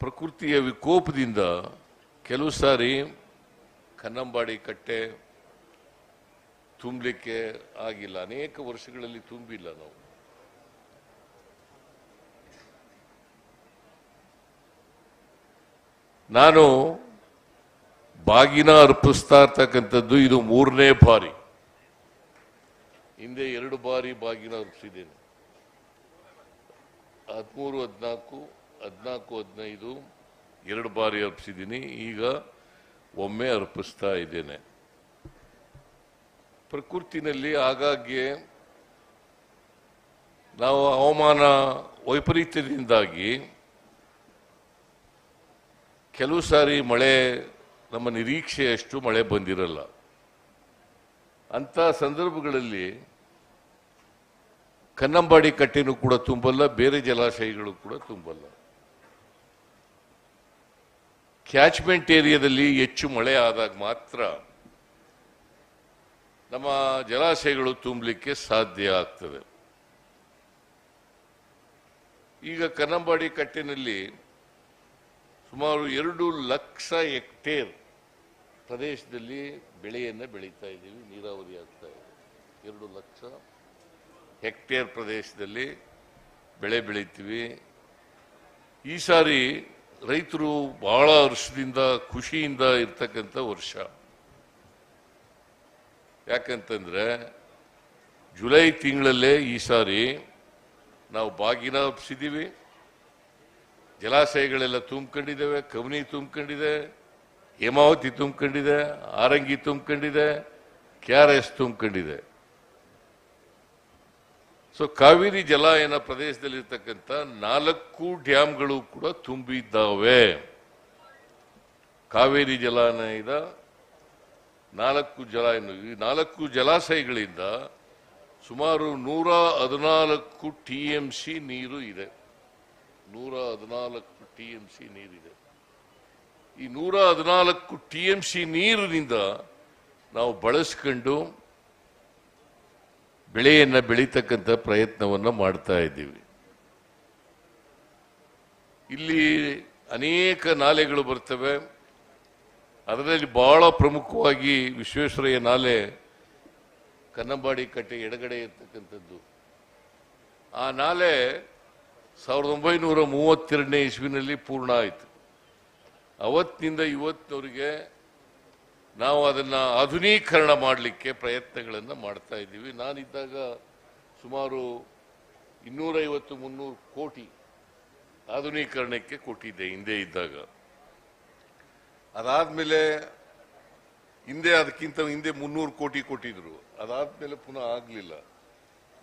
ಪ್ರಕೃತಿಯ ವಿಕೋಪದಿಂದ ಕೆಲವು ಸಾರಿ ಕನ್ನಂಬಾಡಿ ಕಟ್ಟೆ ತುಂಬಲಿಕ್ಕೆ ಆಗಿಲ್ಲ. ಅನೇಕ ವರ್ಷಗಳಲ್ಲಿ ತುಂಬಿಲ್ಲ ನಾವು. ನಾನು ಬಾಗಿನ ಅರ್ಪಿಸ್ತಾ ಇರ್ತಕ್ಕಂಥದ್ದು ಇದು ಮೂರನೇ ಬಾರಿ. ಹಿಂದೆ ಎರಡು ಬಾರಿ ಬಾಗಿನ ಅರ್ಪಿಸಿದ್ದೇನೆ. ಹದಿಮೂರು, ಹದಿನಾಲ್ಕು ಹದಿನಾಲ್ಕು, ಹದಿನೈದು, ಎರಡು ಬಾರಿ ಅರ್ಪಿಸಿದ್ದೀನಿ. ಈಗ ಒಮ್ಮೆ ಅರ್ಪಿಸ್ತಾ ಇದ್ದೇನೆ. ಪ್ರಕೃತಿನಲ್ಲಿ ಆಗಾಗ್ಗೆ ನಾವು ಹವಾಮಾನ ವೈಪರೀತ್ಯದಿಂದಾಗಿ ಕೆಲವು ಸಾರಿ ಮಳೆ, ನಮ್ಮ ನಿರೀಕ್ಷೆಯಷ್ಟು ಮಳೆ ಬಂದಿರಲ್ಲ. ಅಂತ ಸಂದರ್ಭಗಳಲ್ಲಿ ಕನ್ನಂಬಾಡಿ ಕಟ್ಟೆನೂ ಕೂಡ ತುಂಬಲ್ಲ, ಬೇರೆ ಜಲಾಶಯಗಳು ಕೂಡ ತುಂಬಲ್ಲ. ಕ್ಯಾಚ್ಮೆಂಟ್ ಏರಿಯಾದಲ್ಲಿ ಹೆಚ್ಚು ಮಳೆ ಆದಾಗ ಮಾತ್ರ ನಮ್ಮ ಜಲಾಶಯಗಳು ತುಂಬಲಿಕ್ಕೆ ಸಾಧ್ಯ ಆಗ್ತದೆ. ಈಗ ಕನ್ನಂಬಾಡಿ ಕಟ್ಟಿನಲ್ಲಿ ಸುಮಾರು ಎರಡು ಲಕ್ಷ ಹೆಕ್ಟೇರ್ ಪ್ರದೇಶದಲ್ಲಿ ಬೆಳೆಯನ್ನು ಬೆಳೀತಾ ಇದ್ದೀವಿ, ನೀರಾವರಿ ಆಗ್ತಾ ಇದೆ. ಎರಡು ಲಕ್ಷ ಹೆಕ್ಟೇರ್ ಪ್ರದೇಶದಲ್ಲಿ ಬೆಳೆ ಬೆಳಿತೀವಿ. ಈ ಸಾರಿ ರೈತರು ಬಹಳ ವರ್ಷದಿಂದ ಖುಷಿಯಿಂದ ಇರ್ತಕ್ಕಂಥ ವರ್ಷ. ಯಾಕಂತಂದ್ರೆ ಜುಲೈ ತಿಂಗಳಲ್ಲೇ ಈ ಸಾರಿ ನಾವು ಬಾಗಿನ ಹಬ್ಸಿದ್ದೀವಿ ಜಲಾಶಯಗಳೆಲ್ಲ ತುಂಬ್ಕೊಂಡಿದ್ದಾವೆ, ಕವನಿ ತುಂಬ್ಕೊಂಡಿದೆ, ಹೇಮಾವತಿ ತುಂಬ್ಕೊಂಡಿದೆ, ಆರಂಗಿ ತುಂಬ್ಕೊಂಡಿದೆ, ಕೆ ಆರ್ ಎಸ್ ತುಂಬಿಕೊಂಡಿದೆ. ಸೊ ಕಾವೇರಿ ಜಲಾಯನ ಪ್ರದೇಶದಲ್ಲಿರ್ತಕ್ಕಂಥ ನಾಲ್ಕು ಡ್ಯಾಮ್ಗಳು ಕೂಡ ತುಂಬಿದ್ದಾವೆ ಕಾವೇರಿ ಜಲಾನಯದ ನಾಲ್ಕು ಜಲಾಯನ ಈ ನಾಲ್ಕು ಜಲಾಶಯಗಳಿಂದ ಸುಮಾರು ನೂರ ಹದಿನಾಲ್ಕು ಟಿ ಎಂ ಸಿ ನೀರು ಇದೆ ನೂರ ಹದಿನಾಲ್ಕು ಟಿ ಎಂ ಸಿ ನೀರಿದೆ ಈ ನೂರ ಹದಿನಾಲ್ಕು ಟಿ ಎಂ ಸಿ ನೀರಿನಿಂದ ನಾವು ಬಳಸ್ಕೊಂಡು ಬೆಳೆಯನ್ನ ಬೆಳೀತಕ್ಕಂಥ ಪ್ರಯತ್ನವನ್ನು ಮಾಡ್ತಾ ಇದ್ದೀವಿ. ಇಲ್ಲಿ ಅನೇಕ ನಾಲೆಗಳು ಬರ್ತವೆ. ಅದರಲ್ಲಿ ಬಹಳ ಪ್ರಮುಖವಾಗಿ ವಿಶ್ವೇಶ್ವರಯ್ಯ ನಾಲೆ ಕನ್ನಂಬಾಡಿ ಕಟ್ಟೆ ಎಡಗಡೆ ಇರ್ತಕ್ಕಂಥದ್ದು. ಆ ನಾಲೆ ಸಾವಿರದ ಒಂಬೈನೂರ ಮೂವತ್ತೆರಡನೇ ಇಸ್ವಿನಲ್ಲಿ ಪೂರ್ಣ ಆಯಿತು. ಅವತ್ತಿನಿಂದ ಇವತ್ತಿನವರೆಗೆ ನಾವು ಅದನ್ನು ಆಧುನೀಕರಣ ಮಾಡಲಿಕ್ಕೆ ಪ್ರಯತ್ನಗಳನ್ನು ಮಾಡ್ತಾ ಇದ್ದೀವಿ. ನಾನಿದ್ದಾಗ ಸುಮಾರು ಇನ್ನೂರೈವತ್ತು ಮುನ್ನೂರು ಕೋಟಿ ಆಧುನೀಕರಣಕ್ಕೆ ಕೊಟ್ಟಿದ್ದೆ ಹಿಂದೆ ಇದ್ದಾಗ. ಅದಾದ್ಮೇಲೆ ಹಿಂದೆ ಅದಕ್ಕಿಂತ ಹಿಂದೆ ಮುನ್ನೂರು ಕೋಟಿ ಕೊಟ್ಟಿದ್ರು. ಅದಾದ್ಮೇಲೆ ಪುನಃ ಆಗಲಿಲ್ಲ.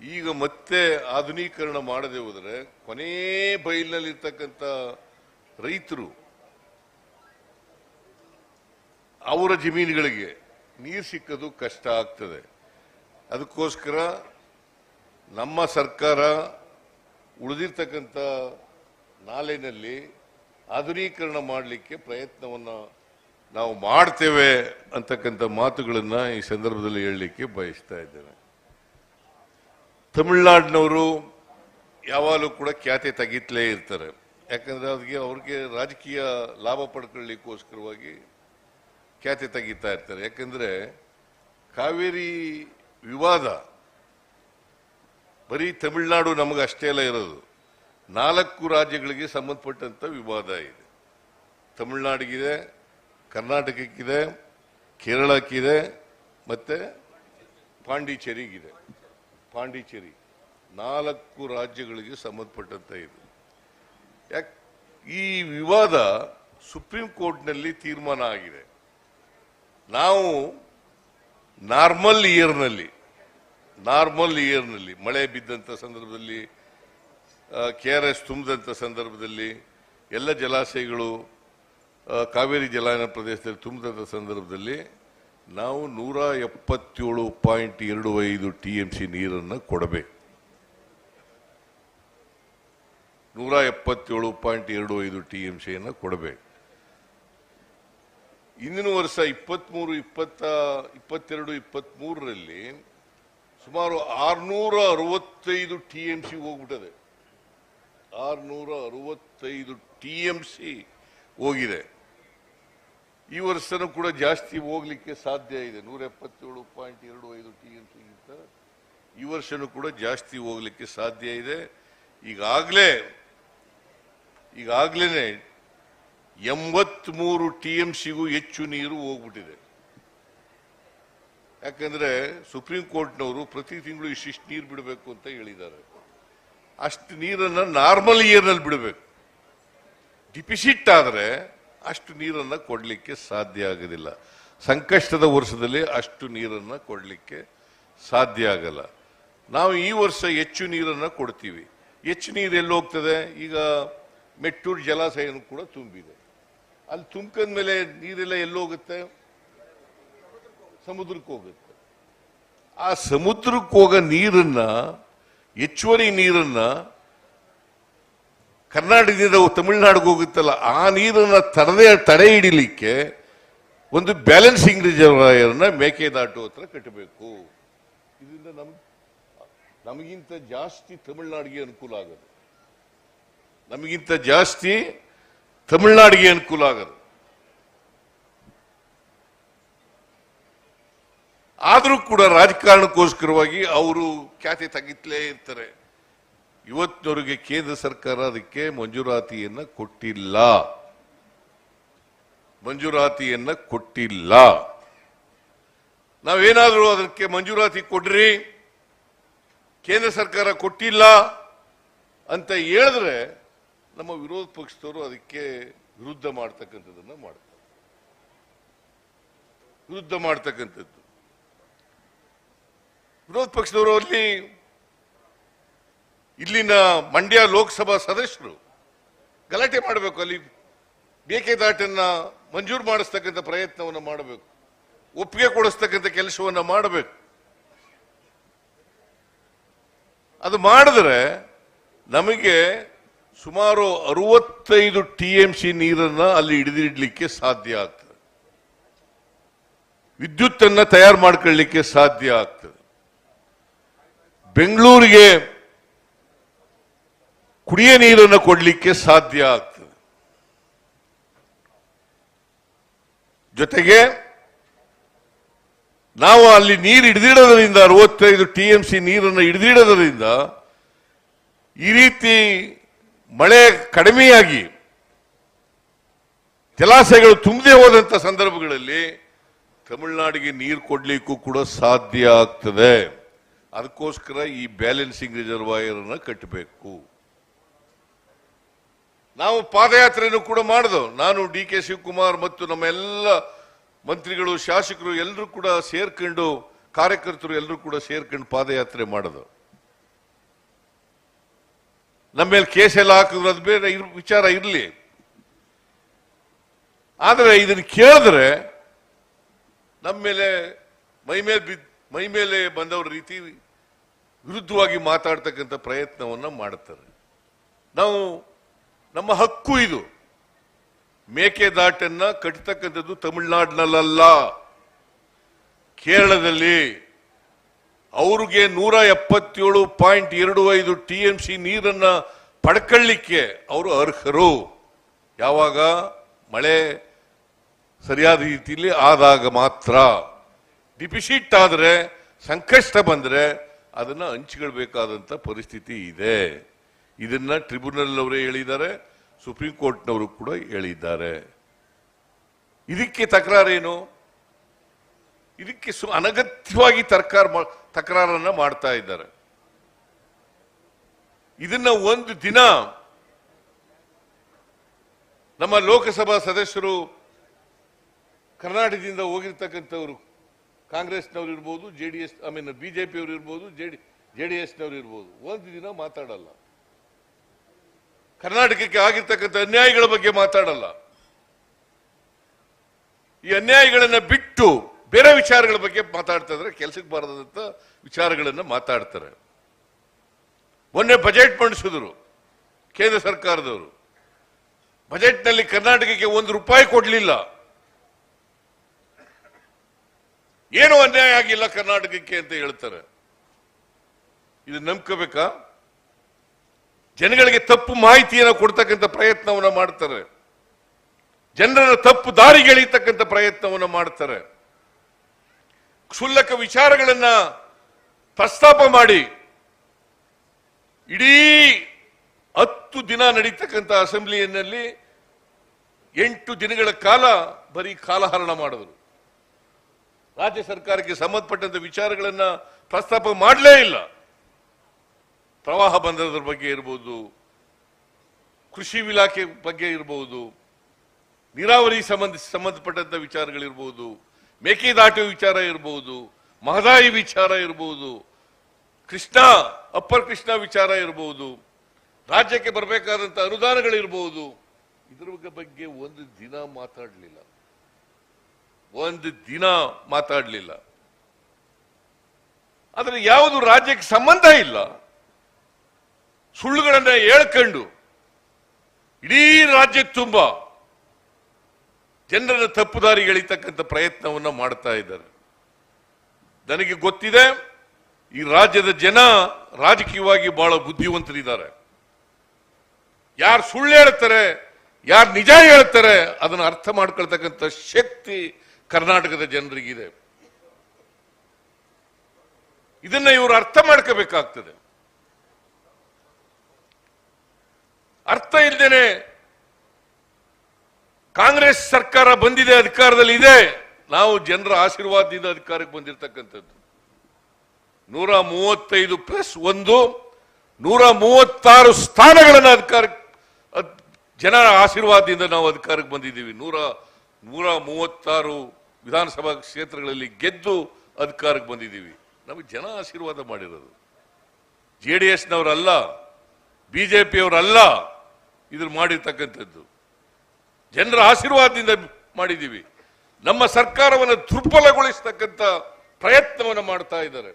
ಈಗ ಮತ್ತೆ ಆಧುನೀಕರಣ ಮಾಡದೆ ಹೋದರೆ ಕೊನೇ ಬೈಲಿನಲ್ಲಿರ್ತಕ್ಕಂಥ ರೈತರು ಅವರ ಜಮೀನುಗಳಿಗೆ ನೀರು ಸಿಕ್ಕೋದು ಕಷ್ಟ ಆಗ್ತದೆ. ಅದಕ್ಕೋಸ್ಕರ ನಮ್ಮ ಸರ್ಕಾರ ಉಳಿದಿರ್ತಕ್ಕಂಥ ನಾಲೆನಲ್ಲಿ ಆಧುನೀಕರಣ ಮಾಡಲಿಕ್ಕೆ ಪ್ರಯತ್ನವನ್ನು ನಾವು ಮಾಡ್ತೇವೆ ಅಂತಕ್ಕಂಥ ಮಾತುಗಳನ್ನು ಈ ಸಂದರ್ಭದಲ್ಲಿ ಹೇಳಲಿಕ್ಕೆ ಬಯಸ್ತಾ ಇದ್ದೇನೆ. ತಮಿಳುನಾಡಿನವರು ಯಾವಾಗಲೂ ಕೂಡ ಖ್ಯಾತೆ ತೆಗೀತಲೇ ಇರ್ತಾರೆ. ಯಾಕಂದರೆ ಅದಕ್ಕೆ ಅವ್ರಿಗೆ ರಾಜಕೀಯ ಲಾಭ ಪಡ್ಕೊಳ್ಳಿಕ್ಕೋಸ್ಕರವಾಗಿ ಖ್ಯಾತೆ ತೆಗಿತಾ ಇರ್ತಾರೆ. ಯಾಕಂದ್ರೆ ಕಾವೇರಿ ವಿವಾದ ಬರೀ ತಮಿಳುನಾಡು ನಮಗೆ ಅಷ್ಟೇ ಅಲ್ಲ ಇರೋದು. ನಾಲ್ಕು ರಾಜ್ಯಗಳಿಗೆ ಸಂಬಂಧಪಟ್ಟಂತ ವಿವಾದ ಇದೆ. ತಮಿಳುನಾಡಿಗಿದೆ, ಕರ್ನಾಟಕಕ್ಕಿದೆ, ಕೇರಳಕ್ಕಿದೆ, ಮತ್ತೆ ಪಾಂಡಿಚೇರಿಗಿದೆ. ಪಾಂಡಿಚೇರಿ ನಾಲ್ಕು ರಾಜ್ಯಗಳಿಗೆ ಸಂಬಂಧಪಟ್ಟಂತ ಇದು. ಯಾಕೆ ಈ ವಿವಾದ ಸುಪ್ರೀಂ ಕೋರ್ಟ್ನಲ್ಲಿ ತೀರ್ಮಾನ ಆಗಿದೆ. ನಾವು ನಾರ್ಮಲ್ ಇಯರ್ನಲ್ಲಿ ನಾರ್ಮಲ್ ಇಯರ್ನಲ್ಲಿ, ಮಳೆ ಬಿದ್ದಂಥ ಸಂದರ್ಭದಲ್ಲಿ ಕೆ ಆರ್ ಎಸ್ ತುಂಬಿದಂಥ ಸಂದರ್ಭದಲ್ಲಿ, ಎಲ್ಲ ಜಲಾಶಯಗಳು ಕಾವೇರಿ ಜಲಾಯನ ಪ್ರದೇಶದಲ್ಲಿ ತುಂಬಿದಂಥ ಸಂದರ್ಭದಲ್ಲಿ ನಾವು ನೂರ ಎಪ್ಪತ್ತೇಳು ಪಾಯಿಂಟ್ ಎರಡು ಐದು ಟಿ ಎಂ ಸಿ ನೀರನ್ನು ಕೊಡಬೇಕು. ನೂರ ಎಪ್ಪತ್ತೇಳು ಪಾಯಿಂಟ್ ಎರಡು ಐದು ಟಿ ಎಂ ಸಿಯನ್ನು ಕೊಡಬೇಕು. ಇಂದಿನ ವರ್ಷ ಇಪ್ಪತ್ಮೂರು, ಇಪ್ಪತ್ತ, ಇಪ್ಪತ್ತೆರಡು, ಇಪ್ಪತ್ಮೂರರಲ್ಲಿ ಸುಮಾರು ಆರುನೂರ ಅರವತ್ತೈದು ಟಿ ಎಂ ಸಿ ಹೋಗ್ಬಿಟ್ಟದೆ. ಆರುನೂರ ಅರವತ್ತೈದು ಟಿ ಎಂ ಸಿ ಹೋಗಿದೆ. ಈ ವರ್ಷನೂ ಕೂಡ ಜಾಸ್ತಿ ಹೋಗ್ಲಿಕ್ಕೆ ಸಾಧ್ಯ ಇದೆ. ನೂರ ಎಪ್ಪತ್ತೇಳು ಪಾಯಿಂಟ್ ಎರಡು ಐದು ಟಿ ಎಂ ಸಿಗಿಂತ ಈ ವರ್ಷನೂ ಕೂಡ ಜಾಸ್ತಿ ಹೋಗ್ಲಿಕ್ಕೆ ಸಾಧ್ಯ ಇದೆ. ಈಗಾಗಲೇ ಈಗಾಗಲೇ ಎಂಬತ್ಮೂರು ಟಿ ಎಂ ಸಿಗೂ ಹೆಚ್ಚು ನೀರು ಹೋಗ್ಬಿಟ್ಟಿದೆ. ಯಾಕಂದ್ರೆ ಸುಪ್ರೀಂ ಕೋರ್ಟ್ನವರು ಪ್ರತಿ ತಿಂಗಳು ಇಷ್ಟಿಷ್ಟು ನೀರು ಬಿಡಬೇಕು ಅಂತ ಹೇಳಿದ್ದಾರೆ. ಅಷ್ಟು ನೀರನ್ನು ನಾರ್ಮಲ್ ಇಯರ್ನಲ್ಲಿ ಬಿಡಬೇಕು. ಡಿಪಿಸಿಟ್ ಆದರೆ ಅಷ್ಟು ನೀರನ್ನು ಕೊಡಲಿಕ್ಕೆ ಸಾಧ್ಯ ಆಗೋದಿಲ್ಲ. ಸಂಕಷ್ಟದ ವರ್ಷದಲ್ಲಿ ಅಷ್ಟು ನೀರನ್ನು ಕೊಡಲಿಕ್ಕೆ ಸಾಧ್ಯ ಆಗಲ್ಲ. ನಾವು ಈ ವರ್ಷ ಹೆಚ್ಚು ನೀರನ್ನು ಕೊಡ್ತೀವಿ. ಹೆಚ್ಚು ನೀರು ಎಲ್ಲಿ ಹೋಗ್ತದೆ? ಈಗ ಮೆಟ್ಟೂರು ಜಲಾಶಯನೂ ಕೂಡ ತುಂಬಿದೆ. ಅಲ್ಲಿ ತುಂಬ್ಕೊಂಡ ಮೇಲೆ ನೀರೆಲ್ಲ ಎಲ್ಲಿ ಹೋಗುತ್ತೆ? ಸಮುದ್ರಕ್ಕೆ ಹೋಗುತ್ತೆ. ಆ ಸಮುದ್ರಕ್ಕೆ ಹೋಗೋ ನೀರನ್ನ, ಹೆಚ್ಚುವರಿ ನೀರನ್ನ ಕರ್ನಾಟಕದಿಂದ ತಮಿಳುನಾಡಿಗೆ ಹೋಗುತ್ತಲ್ಲ, ಆ ನೀರನ್ನ ತಡೆದೇ ತಡೆ ಹಿಡಿಲಿಕ್ಕೆ ಒಂದು ಬ್ಯಾಲೆನ್ಸಿಂಗ್ ರಿಸರ್ವಾಯರ್ನ ಮೇಕೆದಾಟು ಹತ್ರ ಕಟ್ಟಬೇಕು. ಇದರಿಂದ ನಮ್, ನಮಗಿಂತ ಜಾಸ್ತಿ ತಮಿಳುನಾಡಿಗೆ ಅನುಕೂಲ ಆಗೋದು. ನಮಗಿಂತ ಜಾಸ್ತಿ ತಮಿಳುನಾಡಿಗೆ ಅನುಕೂಲ ಆಗದು. ಆದರೂ ಕೂಡ ರಾಜಕಾರಣಕ್ಕೋಸ್ಕರವಾಗಿ ಅವರು ಖ್ಯಾತಿ ತೆಗಿತ್ಲೇ ಇರ್ತಾರೆ. ಇವತ್ತಿನವರಿಗೆ ಕೇಂದ್ರ ಸರ್ಕಾರ ಅದಕ್ಕೆ ಮಂಜೂರಾತಿಯನ್ನ ಕೊಟ್ಟಿಲ್ಲ. ಮಂಜೂರಾತಿಯನ್ನ ಕೊಟ್ಟಿಲ್ಲ. ನಾವೇನಾದರೂ ಅದಕ್ಕೆ ಮಂಜೂರಾತಿ ಕೊಡ್ರಿ? ಕೇಂದ್ರ ಸರ್ಕಾರ ಕೊಟ್ಟಿಲ್ಲ ಅಂತ ಹೇಳಿದ್ರೆ ನಮ್ಮ ವಿರೋಧ ಪಕ್ಷದವರು ಅದಕ್ಕೆ ವಿರುದ್ಧ ಮಾಡ್ತಕ್ಕಂಥದ್ದನ್ನು ಮಾಡ್ತಾರೆ. ವಿರುದ್ಧ ಮಾಡ್ತಕ್ಕಂಥದ್ದು. ವಿರೋಧ ಪಕ್ಷದವರು ಅಲ್ಲಿ ಇಲ್ಲಿನ ಮಂಡ್ಯ ಲೋಕಸಭಾ ಸದಸ್ಯರು ಗಲಾಟೆ ಮಾಡಬೇಕು, ಅಲ್ಲಿ ಬೇಕೆದಾಟನ್ನ ಮಂಜೂರು ಮಾಡಿಸ್ತಕ್ಕಂಥ ಪ್ರಯತ್ನವನ್ನು ಮಾಡಬೇಕು, ಒಪ್ಪಿಗೆ ಕೊಡಿಸ್ತಕ್ಕಂಥ ಕೆಲಸವನ್ನು ಮಾಡಬೇಕು. ಅದು ಮಾಡಿದ್ರೆ ನಮಗೆ ಸುಮಾರು ಅರವತ್ತೈದು ಟಿ ಎಂ ಸಿ ನೀರನ್ನ ಅಲ್ಲಿ ಹಿಡಿದಿಡ್ಲಿಕ್ಕೆ ಸಾಧ್ಯ ಆಗ್ತದೆ ವಿದ್ಯುತ್ತನ್ನ ತಯಾರು ಮಾಡ್ಕೊಳ್ಳಿಕ್ಕೆ ಸಾಧ್ಯ ಆಗ್ತದೆ ಬೆಂಗಳೂರಿಗೆ ಕುಡಿಯ ನೀರನ್ನು ಕೊಡಲಿಕ್ಕೆ ಸಾಧ್ಯ ಆಗ್ತದೆ ಜೊತೆಗೆ ನಾವು ಅಲ್ಲಿ ನೀರು ಹಿಡಿದಿಡೋದರಿಂದ, ಅರವತ್ತೈದು ಟಿ ಎಂ ಸಿ ನೀರನ್ನು ಹಿಡಿದಿಡೋದರಿಂದ ಈ ರೀತಿ ಮಳೆ ಕಡಿಮೆಯಾಗಿ ಜಲಾಶಯಗಳು ತುಂಬದೇ ಹೋದಂತ ಸಂದರ್ಭಗಳಲ್ಲಿ ತಮಿಳುನಾಡಿಗೆ ನೀರು ಕೊಡ್ಲಿಕ್ಕೂ ಕೂಡ ಸಾಧ್ಯ ಆಗ್ತದೆ. ಅದಕ್ಕೋಸ್ಕರ ಈ ಬ್ಯಾಲೆನ್ಸಿಂಗ್ ರಿಸರ್ವಾಯರ್ ಅನ್ನು ಕಟ್ಟಬೇಕು. ನಾವು ಪಾದಯಾತ್ರೆಯನ್ನು ಕೂಡ ಮಾಡಿದೆವು ನಾನು ಡಿ ಕೆ ಶಿವಕುಮಾರ್ ಮತ್ತು ನಮ್ಮ ಎಲ್ಲ ಮಂತ್ರಿಗಳು, ಶಾಸಕರು ಎಲ್ಲರೂ ಕೂಡ ಸೇರ್ಕೊಂಡು, ಕಾರ್ಯಕರ್ತರು ಎಲ್ಲರೂ ಕೂಡ ಸೇರ್ಕೊಂಡು ಪಾದಯಾತ್ರೆ ಮಾಡಿದೆವು ನಮ್ಮ ಮೇಲೆ ಕೇಸ್ ಎಲ್ಲ ಹಾಕಿದ್ರು, ಅದು ಬೇರೆ ವಿಚಾರ ಇರಲಿ. ಆದರೆ ಇದನ್ನು ಕೇಳಿದ್ರೆ ನಮ್ಮ ಮೇಲೆ ಮೈ ಮೇಲೆ ಬಿದ್ದ ಮೈ ಮೇಲೆ ಬಂದವ್ರ ರೀತಿ ವಿರುದ್ಧವಾಗಿ ಮಾತಾಡ್ತಕ್ಕಂಥ ಪ್ರಯತ್ನವನ್ನು ಮಾಡುತ್ತಾರೆ ನಾವು ನಮ್ಮ ಹಕ್ಕು ಇದು. ಮೇಕೆದಾಟನ್ನ ಕಟ್ಟತಕ್ಕಂಥದ್ದು ತಮಿಳುನಾಡಿನಲ್ಲ ಕೇರಳದಲ್ಲಿ ಅವ್ರಿಗೆ ನೂರ ಎಪ್ಪತ್ತೇಳು ಪಾಯಿಂಟ್ ಎರಡು ಐದು ಟಿ ಎಂ ಸಿ ನೀರನ್ನ ಪಡ್ಕೊಳ್ಳಿಕ್ಕೆ ಅವರು ಅರ್ಹರು. ಯಾವಾಗ? ಮಳೆ ಸರಿಯಾದ ರೀತಿಯಲ್ಲಿ ಆದಾಗ ಮಾತ್ರ. ಡಿಪಿಸಿಟ್ ಆದರೆ, ಸಂಕಷ್ಟ ಬಂದರೆ ಅದನ್ನು ಹಂಚಿಕೊಳ್ಬೇಕಾದಂಥ ಪರಿಸ್ಥಿತಿ ಇದೆ. ಇದನ್ನು ಟ್ರಿಬ್ಯುನಲ್ ಅವರೇ ಹೇಳಿದ್ದಾರೆ, ಸುಪ್ರೀಂ ಕೋರ್ಟ್ನವರು ಕೂಡ ಹೇಳಿದ್ದಾರೆ. ಇದಕ್ಕೆ ತಕರಾರೇನು? ಇದಕ್ಕೆ ಸು, ಅನಗತ್ಯವಾಗಿ ತರ್ಕಾರ ತಕರಾರನ್ನ ಮಾಡ್ತಾ ಇದ್ದಾರೆ. ಇದನ್ನ ಒಂದು ದಿನ ನಮ್ಮ ಲೋಕಸಭಾ ಸದಸ್ಯರು ಕರ್ನಾಟಕದಿಂದ ಹೋಗಿರ್ತಕ್ಕಂಥವ್ರು, ಕಾಂಗ್ರೆಸ್ನವ್ರು ಇರ್ಬೋದು, J D S, I mean ಬಿಜೆಪಿಯವರು ಇರ್ಬೋದು, ಜೆ ಡಿ ಜೆ ಡಿ ಎಸ್ನವ್ರು ಇರ್ಬೋದು, ಒಂದು ದಿನ ಮಾತಾಡಲ್ಲ. ಕರ್ನಾಟಕಕ್ಕೆ ಆಗಿರ್ತಕ್ಕಂಥ ಅನ್ಯಾಯಗಳ ಬಗ್ಗೆ ಮಾತಾಡಲ್ಲ. ಈ ಅನ್ಯಾಯಗಳನ್ನು ಬಿಟ್ಟು ಬೇರೆ ವಿಚಾರಗಳ ಬಗ್ಗೆ ಮಾತಾಡ್ತಾ ಇದ್ರೆ ಕೆಲಸಕ್ಕೆ ಬಾರದಂತ ವಿಚಾರಗಳನ್ನು ಮಾತಾಡ್ತಾರೆ. ಮೊನ್ನೆ ಬಜೆಟ್ ಮಂಡಿಸಿದ್ರು ಕೇಂದ್ರ ಸರ್ಕಾರದವರು. ಬಜೆಟ್ನಲ್ಲಿ ಕರ್ನಾಟಕಕ್ಕೆ ಒಂದು ರೂಪಾಯಿ ಕೊಡಲಿಲ್ಲ. ಏನು ಅನ್ಯಾಯ ಆಗಿಲ್ಲ ಕರ್ನಾಟಕಕ್ಕೆ ಅಂತ ಹೇಳ್ತಾರೆ. ಇದು ನಂಬ್ಕೋಬೇಕಾ? ಜನಗಳಿಗೆ ತಪ್ಪು ಮಾಹಿತಿಯನ್ನು ಕೊಡ್ತಕ್ಕಂಥ ಪ್ರಯತ್ನವನ್ನು ಮಾಡ್ತಾರೆ. ಜನರನ್ನು ತಪ್ಪು ದಾರಿಗೆ ಎಳೀತಕ್ಕಂಥ ಪ್ರಯತ್ನವನ್ನು ಮಾಡ್ತಾರೆ. ಕ್ಷುಲ್ಲಕ ವಿಚಾರಗಳನ್ನ ಪ್ರಸ್ತಾಪ ಮಾಡಿ ಇಡೀ ಹತ್ತು ದಿನ ನಡೀತಕ್ಕಂಥ ಅಸೆಂಬ್ಲಿಯಲ್ಲಿ ಎಂಟು ದಿನಗಳ ಕಾಲ ಬರೀ ಕಾಲಹರಣ ಮಾಡಿದ್ರು. ರಾಜ್ಯ ಸರ್ಕಾರಕ್ಕೆ ಸಂಬಂಧಪಟ್ಟಂತ ವಿಚಾರಗಳನ್ನ ಪ್ರಸ್ತಾಪ ಮಾಡಲೇ ಇಲ್ಲ. ಪ್ರವಾಹ ಬಂದದ್ರ ಬಗ್ಗೆ ಇರ್ಬೋದು, ಕೃಷಿ ಇಲಾಖೆ ಬಗ್ಗೆ ಇರಬಹುದು ನೀರಾವರಿ ಸಂಬಂಧ, ಸಂಬಂಧಪಟ್ಟಂತ ವಿಚಾರಗಳಿರ್ಬೋದು ಮೇಕೆದಾಟು ವಿಚಾರ ಇರಬಹುದು ಮಹದಾಯಿ ವಿಚಾರ ಇರಬಹುದು ಕೃಷ್ಣ, ಅಪ್ಪರ್ ಕೃಷ್ಣ ವಿಚಾರ ಇರಬಹುದು ರಾಜ್ಯಕ್ಕೆ ಬರಬೇಕಾದಂತ ಅನುದಾನಗಳಿರ್ಬೋದು. ಇದ್ರ ಬಗ್ಗೆ ಒಂದು ದಿನ ಮಾತಾಡಲಿಲ್ಲ. ಒಂದು ದಿನ ಮಾತಾಡಲಿಲ್ಲ. ಆದರೆ ಯಾವುದು ರಾಜ್ಯಕ್ಕೆ ಸಂಬಂಧ ಇಲ್ಲ. ಸುಳ್ಳುಗಳನ್ನ ಹೇಳ್ಕೊಂಡು, ಇಡೀ ರಾಜ್ಯಕ್ಕೆ ತುಂಬ ಜನರನ್ನ ದಾರಿ ಎಳಿತಕ್ಕಂಥ ಪ್ರಯತ್ನವನ್ನ ಮಾಡ್ತಾ ಇದ್ದಾರೆ. ನನಗೆ ಗೊತ್ತಿದೆ, ಈ ರಾಜ್ಯದ ಜನ ರಾಜಕೀಯವಾಗಿ ಬಹಳ ಬುದ್ಧಿವಂತರಿದ್ದಾರೆ. ಯಾರು ಸುಳ್ಳು ಹೇಳ್ತಾರೆ, ಯಾರು ನಿಜ ಹೇಳ್ತಾರೆ, ಅದನ್ನು ಅರ್ಥ ಮಾಡ್ಕೊಳ್ತಕ್ಕಂಥ ಶಕ್ತಿ ಕರ್ನಾಟಕದ ಜನರಿಗಿದೆ. ಇದನ್ನ ಇವರು ಅರ್ಥ ಮಾಡ್ಕೋಬೇಕಾಗ್ತದೆ. ಅರ್ಥ ಇಲ್ದೇನೆ ಕಾಂಗ್ರೆಸ್ ಸರ್ಕಾರ ಬಂದಿದೆ, ಅಧಿಕಾರದಲ್ಲಿ ಇದೆ. ನಾವು ಜನರ ಆಶೀರ್ವಾದದಿಂದ ಅಧಿಕಾರಕ್ಕೆ ಬಂದಿರತಕ್ಕಂಥದ್ದು. ನೂರ ಮೂವತ್ತೈದು ಪ್ಲಸ್ ಒಂದು, ನೂರ ಮೂವತ್ತಾರು ಸ್ಥಾನಗಳನ್ನು ಅಧಿಕಾರ ಜನರ ಆಶೀರ್ವಾದದಿಂದ ನಾವು ಅಧಿಕಾರಕ್ಕೆ ಬಂದಿದ್ದೀವಿ. ನೂರ ನೂರ ಮೂವತ್ತಾರು ವಿಧಾನಸಭಾ ಕ್ಷೇತ್ರಗಳಲ್ಲಿ ಗೆದ್ದು ಅಧಿಕಾರಕ್ಕೆ ಬಂದಿದ್ದೀವಿ. ನಮಗೆ ಜನ ಆಶೀರ್ವಾದ ಮಾಡಿರೋದು. ಜೆ ಡಿ ಎಸ್ನವರಲ್ಲ, ಬಿ ಜೆ ಪಿಯವರಲ್ಲ ಇದ್ರ ಮಾಡಿರ್ತಕ್ಕಂಥದ್ದು. ಜನರ ಆಶೀರ್ವಾದದಿಂದ ಮಾಡಿದ್ದೀವಿ. ನಮ್ಮ ಸರ್ಕಾರವನ್ನು ದುರ್ಬಲಗೊಳಿಸ್ತಕ್ಕಂಥ ಪ್ರಯತ್ನವನ್ನು ಮಾಡ್ತಾ ಇದ್ದಾರೆ.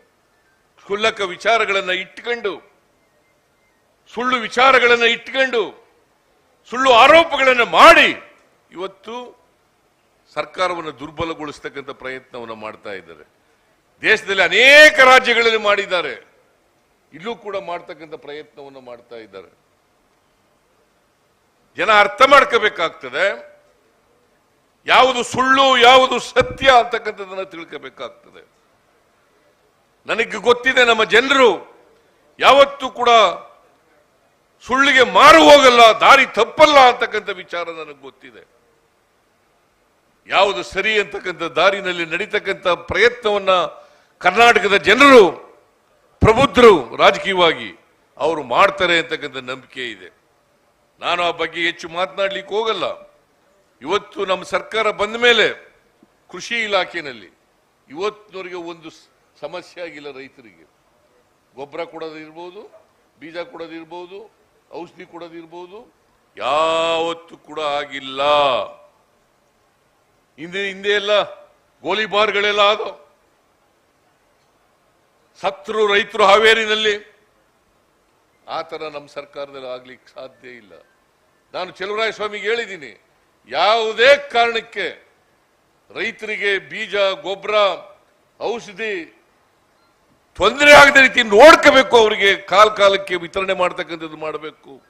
ಕ್ಷುಲ್ಲಕ ವಿಚಾರಗಳನ್ನು ಇಟ್ಕೊಂಡು, ಸುಳ್ಳು ವಿಚಾರಗಳನ್ನು ಇಟ್ಕೊಂಡು, ಸುಳ್ಳು ಆರೋಪಗಳನ್ನು ಮಾಡಿ ಇವತ್ತು ಸರ್ಕಾರವನ್ನು ದುರ್ಬಲಗೊಳಿಸ್ತಕ್ಕಂಥ ಪ್ರಯತ್ನವನ್ನು ಮಾಡ್ತಾ ಇದ್ದಾರೆ. ದೇಶದಲ್ಲಿ ಅನೇಕ ರಾಜ್ಯಗಳಲ್ಲಿ ಮಾಡಿದ್ದಾರೆ. ಇಲ್ಲೂ ಕೂಡ ಮಾಡ್ತಕ್ಕಂಥ ಪ್ರಯತ್ನವನ್ನು ಮಾಡ್ತಾ ಇದ್ದಾರೆ. ಜನ ಅರ್ಥ ಮಾಡ್ಕೋಬೇಕಾಗ್ತದೆ. ಯಾವುದು ಸುಳ್ಳು, ಯಾವುದು ಸತ್ಯ ಅಂತಕ್ಕಂಥದ್ದನ್ನು ತಿಳ್ಕೋಬೇಕಾಗ್ತದೆ. ನನಗೆ ಗೊತ್ತಿದೆ ನಮ್ಮ ಜನರು ಯಾವತ್ತೂ ಕೂಡ ಸುಳ್ಳಿಗೆ ಮಾರು ಹೋಗಲ್ಲ, ದಾರಿ ತಪ್ಪಲ್ಲ ಅಂತಕ್ಕಂಥ ವಿಚಾರ ನನಗೆ ಗೊತ್ತಿದೆ. ಯಾವುದು ಸರಿ ಅಂತಕ್ಕಂಥ ದಾರಿನಲ್ಲಿ ನಡೀತಕ್ಕಂಥ ಪ್ರಯತ್ನವನ್ನ ಕರ್ನಾಟಕದ ಜನರು, ಪ್ರಬುದ್ಧರು, ರಾಜಕೀಯವಾಗಿ ಅವರು ಮಾಡ್ತಾರೆ ಅಂತಕ್ಕಂಥ ನಂಬಿಕೆ ಇದೆ. ನಾನು ಆ ಬಗ್ಗೆ ಹೆಚ್ಚು ಮಾತನಾಡ್ಲಿಕ್ಕೆ ಹೋಗಲ್ಲ. ಇವತ್ತು ನಮ್ಮ ಸರ್ಕಾರ ಬಂದ ಮೇಲೆ ಕೃಷಿ ಇಲಾಖೆಯಲ್ಲಿ ಇವತ್ತಿನವರಿಗೆ ಒಂದು ಸಮಸ್ಯೆ ಆಗಿಲ್ಲ ರೈತರಿಗೆ. ಗೊಬ್ಬರ ಕೊಡೋದಿರ್ಬೋದು ಬೀಜ ಕೊಡೋದಿರ್ಬೋದು ಔಷಧಿ ಕೊಡೋದಿರ್ಬೋದು ಯಾವತ್ತು ಕೂಡ ಆಗಿಲ್ಲ. ಹಿಂದೆ ಹಿಂದೆ ಎಲ್ಲ ಗೋಲಿಬಾರ್ಗಳೆಲ್ಲ ಆದೋ ಸತ್ರು ರೈತರು ಹಾವೇರಿನಲ್ಲಿ ಆ ಥರ ನಮ್ಮ ಸರ್ಕಾರದಲ್ಲಿ ಆಗ್ಲಿಕ್ಕೆ ಸಾಧ್ಯ ಇಲ್ಲ. ನಾನು ಚೆಲುವರಾಯ ಸ್ವಾಮಿಗೆ ಹೇಳಿದ್ದೀನಿ. ಯಾವುದೇ ಕಾರಣಕ್ಕೆ ರೈತರಿಗೆ ಬೀಜ, ಗೊಬ್ಬರ, ಔಷಧಿ ತೊಂದರೆ ಆಗದ ರೀತಿ ನೋಡ್ಕೋಬೇಕು ಅವರಿಗೆ, ಕಾಲ ಕಾಲಕ್ಕೆ ವಿತರಣೆ ಮಾಡ್ತಕ್ಕಂಥದ್ದು ಮಾಡಬೇಕು.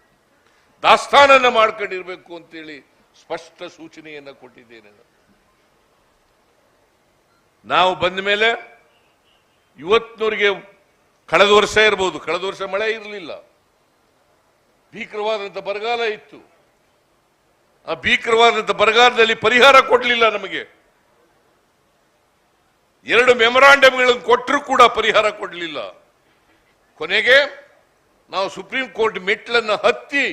ದಾಸ್ತಾನನ್ನ ಮಾಡ್ಕೊಂಡಿರ್ಬೇಕು ಅಂತೇಳಿ ಸ್ಪಷ್ಟ ಸೂಚನೆಯನ್ನ ಕೊಟ್ಟಿದ್ದೇನೆ. ನಾವು ಬಂದ ಮೇಲೆ ಇವತ್ತಿನವರಿಗೆ ಕಳೆದ ವರ್ಷ ಇರಬಹುದು ಕಳೆದ ವರ್ಷ ಮಳೆ ಇರಲಿಲ್ಲ. ಭೀಕರವಾದಂತ ಬರಗಾಲ ಇತ್ತು. ಆ ಭೀಕರವಾದಂಥ ಬರಗಾಲದಲ್ಲಿ ಪರಿಹಾರ ಕೊಡಲಿಲ್ಲ ನಮಗೆ. ಎರಡು ಮೆಮೊರಾಂಡಮ್ಗಳನ್ನು ಕೊಟ್ಟರೂ ಕೂಡ ಪರಿಹಾರ ಕೊಡಲಿಲ್ಲ. ಕೊನೆಗೆ ನಾವು ಸುಪ್ರೀಂ ಕೋರ್ಟ್ ಮೆಟ್ಲನ್ನು ಹತ್ತಿ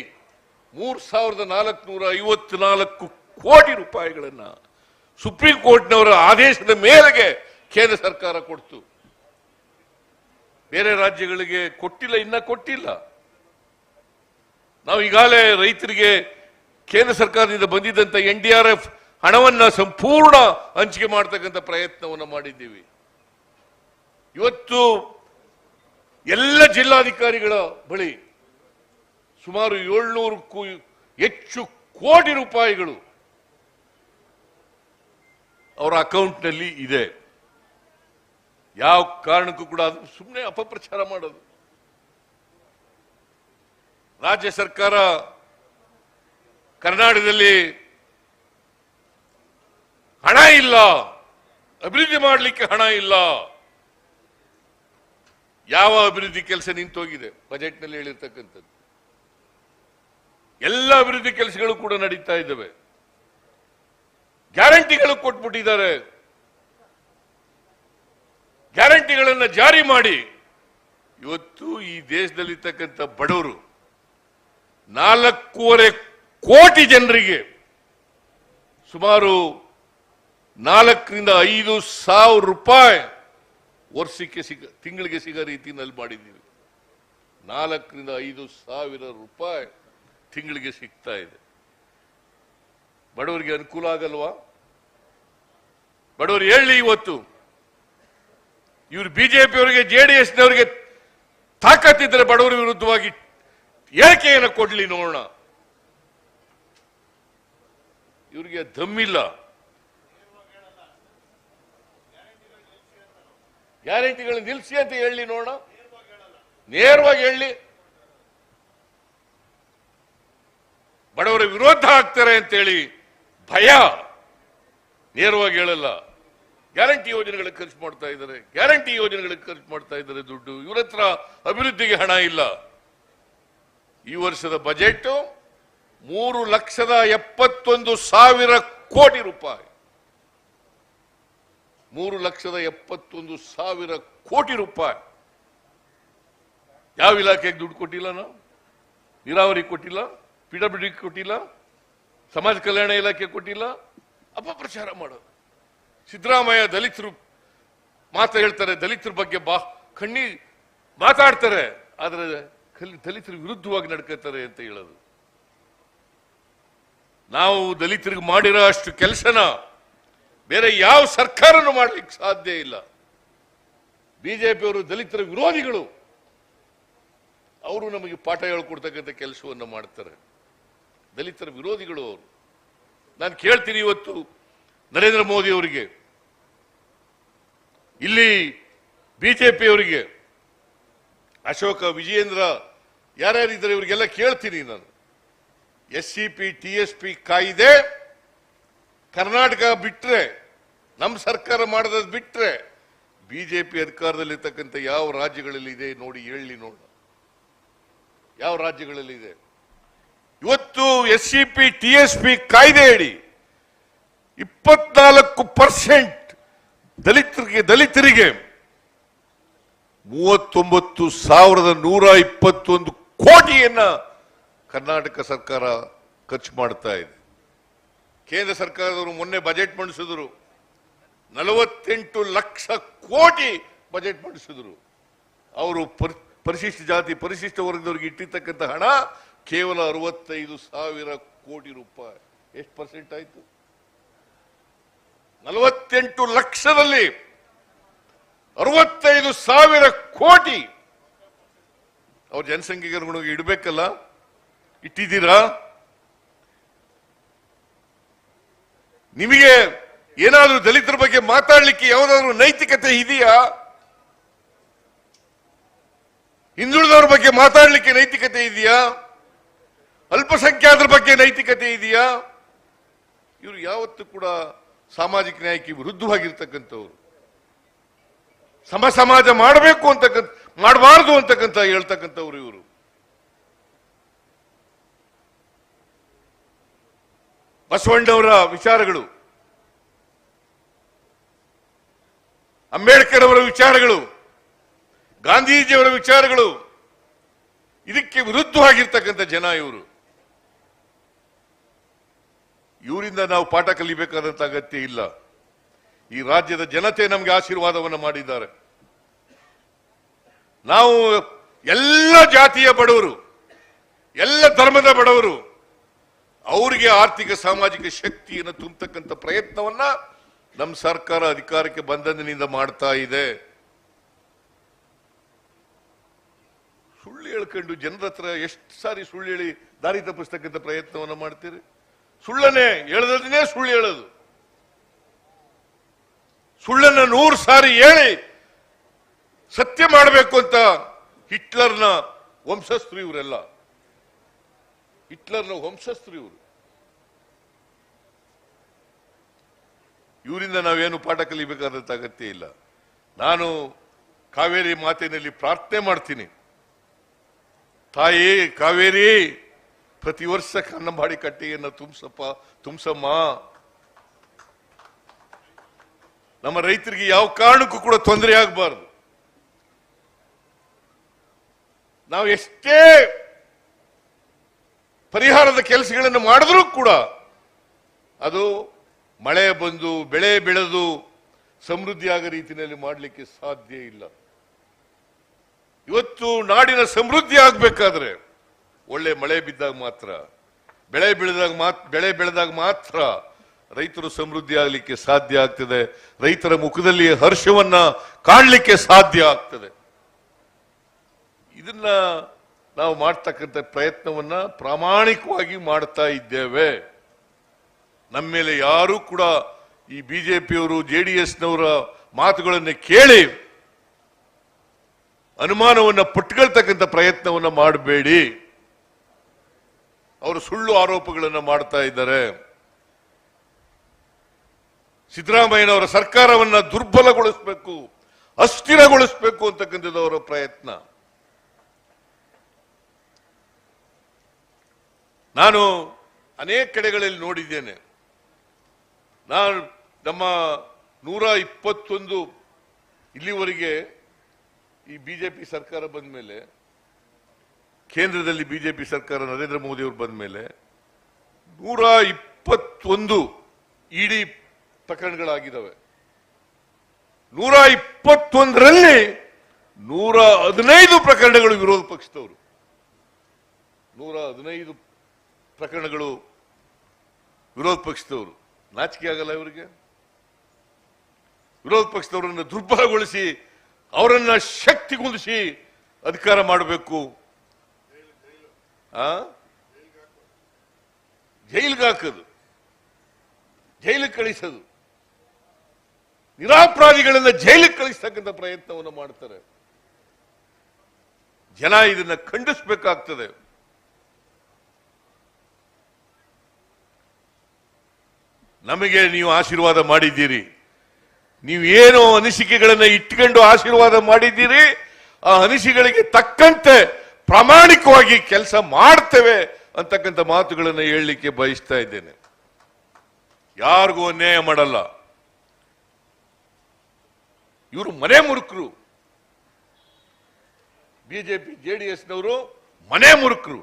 ಮೂರ್ ಸಾವಿರದ ನಾಲ್ಕುನೂರ ಐವತ್ನಾಲ್ಕು ಕೋಟಿ ರೂಪಾಯಿಗಳನ್ನ ಸುಪ್ರೀಂ ಕೋರ್ಟ್ನವರ ಆದೇಶದ ಮೇರೆಗೆ ಕೇಂದ್ರ ಸರ್ಕಾರ ಕೊಡ್ತು. ಬೇರೆ ರಾಜ್ಯಗಳಿಗೆ ಕೊಟ್ಟಿಲ್ಲ, ಇನ್ನ ಕೊಟ್ಟಿಲ್ಲ. ನಾವು ಈಗಾಗಲೇ ರೈತರಿಗೆ ಕೇಂದ್ರ ಸರ್ಕಾರದಿಂದ ಬಂದಿದ್ದಂತ ಎನ್ ಡಿ ಆರ್ ಎಫ್ ಹಣವನ್ನ ಸಂಪೂರ್ಣ ಹಂಚಿಕೆ ಮಾಡತಕ್ಕಂಥ ಪ್ರಯತ್ನವನ್ನು ಮಾಡಿದ್ದೀವಿ. ಇವತ್ತು ಎಲ್ಲ ಜಿಲ್ಲಾಧಿಕಾರಿಗಳ ಬಳಿ ಸುಮಾರು ಏಳ್ನೂರಕ್ಕೂ ಹೆಚ್ಚು ಕೋಟಿ ರೂಪಾಯಿಗಳು ಅವರ ಅಕೌಂಟ್ನಲ್ಲಿ ಇದೆ. ಯಾವ ಕಾರಣಕ್ಕೂ ಕೂಡ ಅದು ಸುಮ್ಮನೆ ಅಪಪ್ರಚಾರ ಮಾಡೋದು. ರಾಜ್ಯ ಸರ್ಕಾರ ಕರ್ನಾಟಕದಲ್ಲಿ ಹಣ ಇಲ್ಲ, ಅಭಿವೃದ್ಧಿ ಮಾಡಲಿಕ್ಕೆ ಹಣ ಇಲ್ಲ. ಯಾವ ಅಭಿವೃದ್ಧಿ ಕೆಲಸ ನಿಂತೋಗಿದೆ? ಬಜೆಟ್ನಲ್ಲಿ ಹೇಳಿರ್ತಕ್ಕಂಥದ್ದು. ಎಲ್ಲ ಅಭಿವೃದ್ಧಿ ಕೆಲಸಗಳು ಕೂಡ ನಡೀತಾ ಇದ್ದಾವೆ. ಗ್ಯಾರಂಟಿಗಳು ಕೊಟ್ಬಿಟ್ಟಿದ್ದಾರೆ. ಗ್ಯಾರಂಟಿಗಳನ್ನು ಜಾರಿ ಮಾಡಿ. ಇವತ್ತು ಈ ದೇಶದಲ್ಲಿರ್ತಕ್ಕಂಥ ಬಡವರು ನಾಲ್ಕೂವರೆ ಕೋಟಿ ಜನರಿಗೆ ಸುಮಾರು ನಾಲ್ಕರಿಂದ ಐದು ಸಾವಿರ ರೂಪಾಯಿ ವರ್ಷಕ್ಕೆ ಸಿಗ, ತಿಂಗಳಿಗೆ ಸಿಗೋ ರೀತಿಯಲ್ಲಿ ಮಾಡಿದ್ದೀವಿ. ನಾಲ್ಕರಿಂದ ಐದು ಸಾವಿರ ರೂಪಾಯಿ ತಿಂಗಳಿಗೆ ಸಿಗ್ತಾ ಇದೆ. ಬಡವರಿಗೆ ಅನುಕೂಲ ಆಗಲ್ವಾ? ಬಡವರು ಹೇಳಿ ಇವತ್ತು, ಇವರು ಬಿಜೆಪಿಯವರಿಗೆ ಜೆಡಿಎಸ್ನವರಿಗೆ ತಾಕತ್ತಿದ್ರೆ ಬಡವರ ವಿರುದ್ಧವಾಗಿ ಹೇಳಿಕೆಯನ್ನು ಕೊಡ್ಲಿ ನೋಡೋಣ. ಇವರಿಗೆ ದಮ್ಮಿಲ್ಲ ಗ್ಯಾರಂಟಿಗಳು ನಿಲ್ಸಿ ಅಂತ ಹೇಳಿ ನೋಡೋಣ. ನೇರವಾಗಿ ಹೇಳಿ. ಬಡವರ ವಿರೋಧ ಆಗ್ತಾರೆ ಅಂತೇಳಿ ಭಯ. ನೇರವಾಗಿ ಹೇಳಲ್ಲ. ಗ್ಯಾರಂಟಿ ಯೋಜನೆಗಳಿಗೆ ಖರ್ಚು ಮಾಡ್ತಾ ಇದ್ದಾರೆ. ಗ್ಯಾರಂಟಿ ಯೋಜನೆಗಳಿಗೆ ಖರ್ಚು ಮಾಡ್ತಾ ಇದ್ದಾರೆ ದುಡ್ಡು. ಇವ್ರ ಅಭಿವೃದ್ಧಿಗೆ ಹಣ ಇಲ್ಲ. ಈ ವರ್ಷದ ಬಜೆಟ್ ಮೂರು ಲಕ್ಷದ ಎಪ್ಪತ್ತೊಂದು ಸಾವಿರ ಕೋಟಿ ರೂಪಾಯಿ. ಮೂರು ಲಕ್ಷದ ಎಪ್ಪತ್ತೊಂದು ಸಾವಿರ ಕೋಟಿ ರೂಪಾಯಿ. ಯಾವ ಇಲಾಖೆಗೆ ದುಡ್ಡು ಕೊಟ್ಟಿಲ್ಲ ನಾವು? ನೀರಾವರಿ ಕೊಟ್ಟಿಲ್ಲ ಪಿಡಬ್ಲ್ಯೂ ಕೊಟ್ಟಿಲ್ಲ, ಸಮಾಜ ಕಲ್ಯಾಣ ಇಲಾಖೆ ಕೊಟ್ಟಿಲ್ಲ. ಅಪಪ್ರಚಾರ ಮಾಡೋದು. ಸಿದ್ದರಾಮಯ್ಯ ದಲಿತರು ಮಾತು ಹೇಳ್ತಾರೆ, ದಲಿತರ ಬಗ್ಗೆ ಬಾ ಕಣ್ಣಿ ಮಾತಾಡ್ತಾರೆ, ಆದರೆ ದಲಿತರ ವಿರುದ್ಧವಾಗಿ ನಡ್ಕೋತಾರೆ ಅಂತ ಹೇಳೋದು. ನಾವು ದಲಿತರಿಗೆ ಮಾಡಿರೋ ಅಷ್ಟು ಕೆಲಸನ ಬೇರೆ ಯಾವ ಸರ್ಕಾರನೂ ಮಾಡ್ಲಿಕ್ಕೆ ಸಾಧ್ಯ ಇಲ್ಲ. ಬಿಜೆಪಿಯವರು ದಲಿತರ ವಿರೋಧಿಗಳು. ಅವರು ನಮಗೆ ಪಾಠ ಹೇಳ್ಕೊಡ್ತಕ್ಕಂಥ ಕೆಲಸವನ್ನು ಮಾಡ್ತಾರೆ. ದಲಿತರ ವಿರೋಧಿಗಳು ಅವರು. ನಾನು ಕೇಳ್ತೀನಿ ಇವತ್ತು ನರೇಂದ್ರ ಮೋದಿ ಅವರಿಗೆ. ಇಲ್ಲಿ ಬಿಜೆಪಿಯವರಿಗೆ ಅಶೋಕ ವಿಜಯೇಂದ್ರ ಯಾರ್ಯಾರಿದ್ದಾರೆ ಇವರಿಗೆಲ್ಲ ಕೇಳ್ತೀನಿ ನಾನು. S C P T S P ಕಾಯ್ದೆ ಕರ್ನಾಟಕ ಬಿಟ್ರೆ ನಮ್ಮ ಸರ್ಕಾರ ಮಾಡದ ಬಿಟ್ರೆ, ಬಿಜೆಪಿ ಅಧಿಕಾರದಲ್ಲಿರ್ತಕ್ಕಂಥ ಯಾವ ರಾಜ್ಯಗಳಲ್ಲಿ ಇದೆ ನೋಡಿ ಹೇಳಿ ನೋಡ ಯಾವ ರಾಜ್ಯಗಳಲ್ಲಿ ಇದೆ ಇವತ್ತು S C P T S P ಕಾಯ್ದೆ ಹೇಳಿ ಇಪ್ಪತ್ನಾಲ್ಕು ಪರ್ಸೆಂಟ್ ದಲಿತರಿಗೆ ದಲಿತರಿಗೆ ಮೂವತ್ತೊಂಬತ್ತು ಸಾವಿರದ ನೂರ ಇಪ್ಪತ್ತೊಂದು ಕೋಟಿಯನ್ನ ಕರ್ನಾಟಕ ಸರ್ಕಾರ ಖರ್ಚು ಮಾಡ್ತಾ ಇದೆ. ಕೇಂದ್ರ ಸರ್ಕಾರದವರು ಮೊನ್ನೆ ಬಜೆಟ್ ಮಂಡಿಸಿದ್ರು. ನಲವತ್ತೆಂಟು ಲಕ್ಷ ಕೋಟಿ ಬಜೆಟ್ ಮಂಡಿಸಿದ್ರು. ಅವರು ಪರ್- ಪರಿಶಿಷ್ಟ ಜಾತಿ, ಪರಿಶಿಷ್ಟ ವರ್ಗದವರಿಗೆ ಇಟ್ಟಿರ್ತಕ್ಕಂಥ ಹಣ ಕೇವಲ ಅರವತ್ತೈದು ಸಾವಿರ ಕೋಟಿ ರೂಪಾಯಿ. ಎಷ್ಟು ಪರ್ಸೆಂಟ್ ಆಯಿತು? ನಲವತ್ತೆಂಟು ಲಕ್ಷದಲ್ಲಿ ಅರವತ್ತೈದು ಸಾವಿರ ಕೋಟಿ. ಅವ್ರ ಜನಸಂಖ್ಯೆಗೆ ಅನುಗುಣವಾಗಿ ಇಡಬೇಕಲ್ಲ? ಇಟ್ಟಿದ್ದೀರಾ? ನಿಮಗೆ ಏನಾದರೂ ದಲಿತರ ಬಗ್ಗೆ ಮಾತಾಡಲಿಕ್ಕೆ ಯಾವುದಾದ್ರೂ ನೈತಿಕತೆ ಇದೆಯಾ? ಹಿಂದುಳಿದವ್ರ ಬಗ್ಗೆ ಮಾತಾಡಲಿಕ್ಕೆ ನೈತಿಕತೆ ಇದೆಯಾ? ಅಲ್ಪಸಂಖ್ಯಾತರ ಬಗ್ಗೆ ನೈತಿಕತೆ ಇದೆಯಾ? ಇವರು ಯಾವತ್ತೂ ಕೂಡ ಸಾಮಾಜಿಕ ನ್ಯಾಯಕ್ಕೆ ವಿರುದ್ಧವಾಗಿರ್ತಕ್ಕಂಥವ್ರು. ಸಮ ಸಮಾಜ ಮಾಡಬೇಕು ಅಂತಕ್ಕಂಥ, ಮಾಡಬಾರದು ಅಂತಕ್ಕಂಥ ಹೇಳ್ತಕ್ಕಂಥವ್ರು ಇವರು. ಬಸವಣ್ಣವರ ವಿಚಾರಗಳು ಅಂಬೇಡ್ಕರ್ ಅವರ ವಿಚಾರಗಳು, ಗಾಂಧೀಜಿಯವರ ವಿಚಾರಗಳು, ಇದಕ್ಕೆ ವಿರುದ್ಧವಾಗಿರ್ತಕ್ಕಂಥ ಜನ ಇವರು. ಇವರಿಂದ ನಾವು ಪಾಠ ಕಲಿಬೇಕಾದಂತ ಅಗತ್ಯ ಇಲ್ಲ. ಈ ರಾಜ್ಯದ ಜನತೆ ನಮಗೆ ಆಶೀರ್ವಾದವನ್ನು ಮಾಡಿದ್ದಾರೆ. ನಾವು ಎಲ್ಲ ಜಾತಿಯ ಬಡವರು, ಎಲ್ಲ ಧರ್ಮದ ಬಡವರು ಅವರಿಗೆ ಆರ್ಥಿಕ ಸಾಮಾಜಿಕ ಶಕ್ತಿಯನ್ನು ತುಂಬತಕ್ಕಂಥ ಪ್ರಯತ್ನವನ್ನ ನಮ್ಮ ಸರ್ಕಾರ ಅಧಿಕಾರಕ್ಕೆ ಬಂದಂದಿನಿಂದ ಮಾಡ್ತಾ ಇದೆ. ಸುಳ್ಳು ಹೇಳ್ಕೊಂಡು ಜನರ ಹತ್ರ ಎಷ್ಟು ಸಾರಿ ಸುಳ್ಳು ಹೇಳಿ ದಾರಿ ತಪ್ಪಿಸ್ತಕ್ಕಂಥ ಪ್ರಯತ್ನವನ್ನ ಮಾಡ್ತೀರಿ? ಸುಳ್ಳನೇ ಹೇಳದನ್ನೇ ಸುಳ್ಳು ಹೇಳೋದು. ಸುಳ್ಳನ್ನ ನೂರು ಸಾರಿ ಹೇಳಿ ಸತ್ಯ ಮಾಡಬೇಕು ಅಂತ ಹಿಟ್ಲರ್ನ ವಂಶಸ್ಥರು ಇವರೆಲ್ಲ. ಹಿಟ್ಲರ್ನ ವಂಶಸ್ಥರು ಇವರು. ಇವರಿಂದ ನಾವೇನು ಪಾಠ ಕಲಿಬೇಕಾದಂಥ ಅಗತ್ಯ ಇಲ್ಲ. ನಾನು ಕಾವೇರಿ ಮಾತಿನಲ್ಲಿ ಪ್ರಾರ್ಥನೆ ಮಾಡ್ತೀನಿ. ತಾಯಿ ಕಾವೇರಿ, ಪ್ರತಿ ವರ್ಷ ಕನ್ನಂಬಾಡಿ ಕಟ್ಟೆಯನ್ನು ತುಂಬಿಸಪ್ಪ, ತುಂಬಿಸಮ್ಮ. ನಮ್ಮ ರೈತರಿಗೆ ಯಾವ ಕಾರಣಕ್ಕೂ ಕೂಡ ತೊಂದರೆ ಆಗಬಾರ್ದು. ನಾವು ಎಷ್ಟೇ ಪರಿಹಾರದ ಕೆಲಸಗಳನ್ನು ಮಾಡಿದ್ರೂ ಕೂಡ ಅದು ಮಳೆ ಬಂದು, ಬೆಳೆ ಬೆಳೆದು ಸಮೃದ್ಧಿಯಾಗ ರೀತಿಯಲ್ಲಿ ಮಾಡಲಿಕ್ಕೆ ಸಾಧ್ಯ ಇಲ್ಲ. ಇವತ್ತು ನಾಡಿನ ಸಮೃದ್ಧಿ ಆಗಬೇಕಾದ್ರೆ ಒಳ್ಳೆ ಮಳೆ ಬಿದ್ದಾಗ ಮಾತ್ರ, ಬೆಳೆ ಬೆಳೆದಾಗ ಮಾತ್ರ ಬೆಳೆ ಬೆಳೆದಾಗ ಮಾತ್ರ ರೈತರು ಸಮೃದ್ಧಿ ಆಗಲಿಕ್ಕೆ ಸಾಧ್ಯ ಆಗ್ತದೆ. ರೈತರ ಮುಖದಲ್ಲಿ ಹರ್ಷವನ್ನ ಕಾಣಲಿಕ್ಕೆ ಸಾಧ್ಯ ಆಗ್ತದೆ. ಇದನ್ನ ನಾವು ಮಾಡ್ತಕ್ಕಂಥ ಪ್ರಯತ್ನವನ್ನ ಪ್ರಾಮಾಣಿಕವಾಗಿ ಮಾಡ್ತಾ ಇದ್ದೇವೆ. ನಮ್ಮ ಮೇಲೆ ಯಾರೂ ಕೂಡ ಈ ಬಿ ಜೆ ಡಿ ಎಸ್ನವರ ಮಾತುಗಳನ್ನು ಕೇಳಿ ಅನುಮಾನವನ್ನು ಪಟ್ಕೊಳ್ತಕ್ಕಂಥ ಪ್ರಯತ್ನವನ್ನು ಮಾಡಬೇಡಿ. ಅವರು ಸುಳ್ಳು ಆರೋಪಗಳನ್ನು ಮಾಡ್ತಾ ಇದ್ದಾರೆ. ಸಿದ್ದರಾಮಯ್ಯನವರ ಸರ್ಕಾರವನ್ನು ದುರ್ಬಲಗೊಳಿಸಬೇಕು, ಅಸ್ಥಿರಗೊಳಿಸಬೇಕು ಅಂತಕ್ಕಂಥದ್ದು ಅವರ ಪ್ರಯತ್ನ. ನಾನು ಅನೇಕ ಕಡೆಗಳಲ್ಲಿ ನೋಡಿದ್ದೇನೆ. ನಾನು ನಮ್ಮ ನೂರ ಇಪ್ಪತ್ತೊಂದು ಇಲ್ಲಿವರೆಗೆ ಈ ಬಿಜೆಪಿ ಸರ್ಕಾರ ಬಂದ ಮೇಲೆ ಕೇಂದ್ರದಲ್ಲಿ ಬಿಜೆಪಿ ಸರ್ಕಾರ ನರೇಂದ್ರ ಮೋದಿ ಅವರು ಬಂದ ಮೇಲೆ ನೂರ ಇಪ್ಪತ್ತೊಂದು ಇಡಿ ಪ್ರಕರಣಗಳಾಗಿದ್ದಾವೆ. ನೂರ ಇಪ್ಪತ್ತೊಂದರಲ್ಲಿ ನೂರ ಹದಿನೈದು ಪ್ರಕರಣಗಳು ವಿರೋಧ ಪಕ್ಷದವರು. ನೂರ ಹದಿನೈದು ಪ್ರಕರಣಗಳು ವಿರೋಧ ಪಕ್ಷದವರು. ನಾಚಿಕೆ ಆಗಲ್ಲ ಇವರಿಗೆ. ವಿರೋಧ ಪಕ್ಷದವರನ್ನು ದುರ್ಬಲಗೊಳಿಸಿ ಅವರನ್ನ ಕುಂದಿಸಿ ಅಧಿಕಾರ ಮಾಡಬೇಕು. ಜೈಲಿಗೆ ಹಾಕೋದು. ಜೈಲಿಗೆ ಕಳಿಸೋದು. ನಿರಾಪರಾಧಿಗಳನ್ನ ಜೈಲಿಗೆ ಕಳಿಸ್ತಕ್ಕಂಥ ಪ್ರಯತ್ನವನ್ನು ಮಾಡ್ತಾರೆ. ಜನ ಇದನ್ನ ಖಂಡಿಸಬೇಕಾಗ್ತದೆ. ನಮಗೆ ನೀವು ಆಶೀರ್ವಾದ ಮಾಡಿದ್ದೀರಿ. ನೀವು ಏನು ಅನಿಸಿಕೆಗಳನ್ನ ಇಟ್ಕೊಂಡು ಆಶೀರ್ವಾದ ಮಾಡಿದ್ದೀರಿ. ಆ ಅನಿಸಿಕೆಗಳಿಗೆ ತಕ್ಕಂತೆ ಪ್ರಾಮಾಣಿಕವಾಗಿ ಕೆಲಸ ಮಾಡ್ತೇವೆ ಅಂತಕ್ಕಂಥ ಮಾತುಗಳನ್ನು ಹೇಳಲಿಕ್ಕೆ ಬಯಸ್ತಾ ಇದ್ದೇನೆ. ಯಾರಿಗೂ ಅನ್ಯಾಯ ಮಾಡಲ್ಲ. ಇವರು ಮನೆ ಮುರುಕರು. ಬಿಜೆಪಿ ಜೆಡಿಎಸ್ನವರು ಮನೆ ಮುರುಕರು.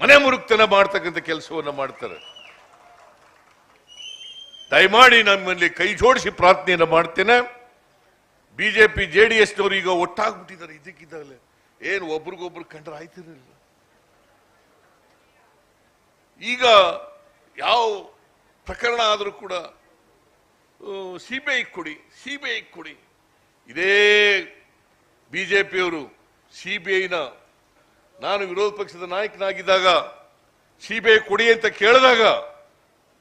ಮನೆ ಮುರುಕ್ತನ ಮಾಡ್ತಕ್ಕಂಥ ಕೆಲಸವನ್ನು ಮಾಡ್ತಾರೆ. ದಯಮಾಡಿ ನಮ್ಮಲ್ಲಿ ಕೈ ಜೋಡಿಸಿ ಪ್ರಾರ್ಥನೆಯನ್ನು ಮಾಡ್ತೇನೆ. ಬಿಜೆಪಿ, ಜೆಡಿಎಸ್ನವರು ಈಗ ಒಟ್ಟಾಗ್ಬಿಟ್ಟಿದ್ದಾರೆ ಇದಕ್ಕಿದ್ದಾಗಲೇ. ಏನು, ಒಬ್ರಿಗೊಬ್ರು ಕಂಡ್ರೆ ಆಯ್ತಿರಲಿಲ್ಲ ಈಗ ಯಾವ ಪ್ರಕರಣ ಆದರೂ ಕೂಡ ಸಿಬಿಐ ಕೊಡಿ ಸಿಬಿಐ ಕೊಡಿ. ಇದೇ ಬಿಜೆಪಿಯವರು ಸಿಬಿಐನ, ನಾನು ವಿರೋಧ ಪಕ್ಷದ ನಾಯಕನಾಗಿದ್ದಾಗ ಸಿಬಿಐ ಕೊಡಿ ಅಂತ ಕೇಳಿದಾಗ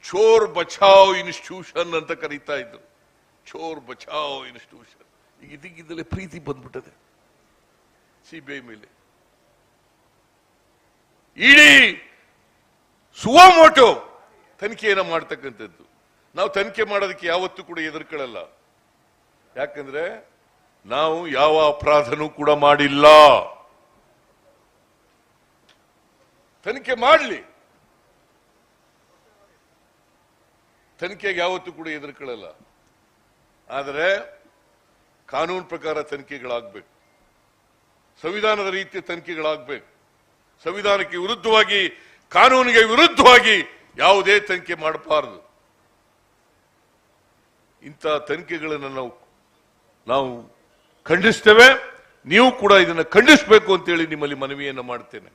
ಚೋರ್ ಬಚಾವ್ ಇನ್ಸ್ಟಿಟ್ಯೂಷನ್ ಅಂತ ಕರೀತಾ ಇದ್ರು. ಚೋರ್ ಬಚಾವ್ ಇನ್ಸ್ಟಿಟ್ಯೂಷನ್ ಈಗ ಇದಕ್ಕಿದ್ದಲೇ ಪ್ರೀತಿ ಬಂದ್ಬಿಟ್ಟದೆ. ಸಿಬಿಐ ಮೇಲೆ. ಇಡೀ ಸುವಮೋಟೋ ತನಿಖೆಯನ್ನು ಮಾಡ್ತಕ್ಕಂಥದ್ದು. ನಾವು ತನಿಖೆ ಮಾಡೋದಕ್ಕೆ ಯಾವತ್ತೂ ಕೂಡ ಎದುರ್ಕೊಳ್ಳಲ್ಲ ಯಾಕಂದ್ರೆ ನಾವು ಯಾವ ಅಪರಾಧನೂ ಕೂಡ ಮಾಡಿಲ್ಲ. ತನಿಖೆ ಮಾಡಲಿ. ತನಿಖೆಗೆ ಯಾವತ್ತೂ ಕೂಡ ಎದುರ್ಕೊಳ್ಳಲ್ಲ ಆದರೆ ಕಾನೂನು ಪ್ರಕಾರ ತನಿಖೆಗಳಾಗಬೇಕು. ಸಂವಿಧಾನದ ರೀತಿಯ ತನಿಖೆಗಳಾಗಬೇಕು. ಸಂವಿಧಾನಕ್ಕೆ ವಿರುದ್ಧವಾಗಿ, ಕಾನೂನಿಗೆ ವಿರುದ್ಧವಾಗಿ ಯಾವುದೇ ತನಿಖೆ ಮಾಡಬಾರದು. ಇಂಥ ತನಿಖೆಗಳನ್ನು ನಾವು ನಾವು ಖಂಡಿಸ್ತೇವೆ. ನೀವು ಕೂಡ ಇದನ್ನು ಖಂಡಿಸಬೇಕು ಅಂತೇಳಿ ನಿಮ್ಮಲ್ಲಿ ಮನವಿಯನ್ನು ಮಾಡ್ತೇನೆ.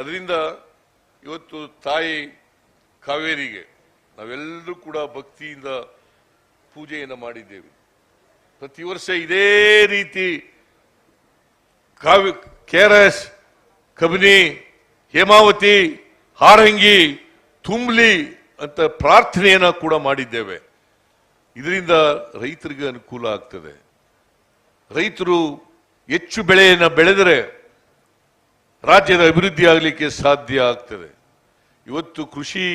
ಅದರಿಂದ ಇವತ್ತು ತಾಯಿ ಕಾವೇರಿಗೆ ನಾವೆಲ್ಲರೂ ಕೂಡ ಭಕ್ತಿಯಿಂದ ಪೂಜೆಯನ್ನು ಮಾಡಿದ್ದೇವೆ. ಪ್ರತಿ ವರ್ಷ ಇದೇ ರೀತಿ ಕಾವ್ಯ ಎಸ್ ಕಬಿನಿ, ಹೇಮಾವತಿ, ಹಾರಂಗಿ, ತುಂಬಲಿ ಅಂತ ಪ್ರಾರ್ಥನೆಯನ್ನು ಕೂಡ ಮಾಡಿದ್ದೇವೆ. ಇದರಿಂದ ರೈತರಿಗೆ ಅನುಕೂಲ ಆಗ್ತದೆ. ರೈತರು ಹೆಚ್ಚು ಬೆಳೆಯನ್ನು ಬೆಳೆದರೆ ರಾಜ್ಯದ ಅಭಿವೃದ್ಧಿ ಆಗಲಿಕ್ಕೆ ಸಾಧ್ಯ ಆಗ್ತದೆ. ಇವತ್ತು ಕೃಷಿ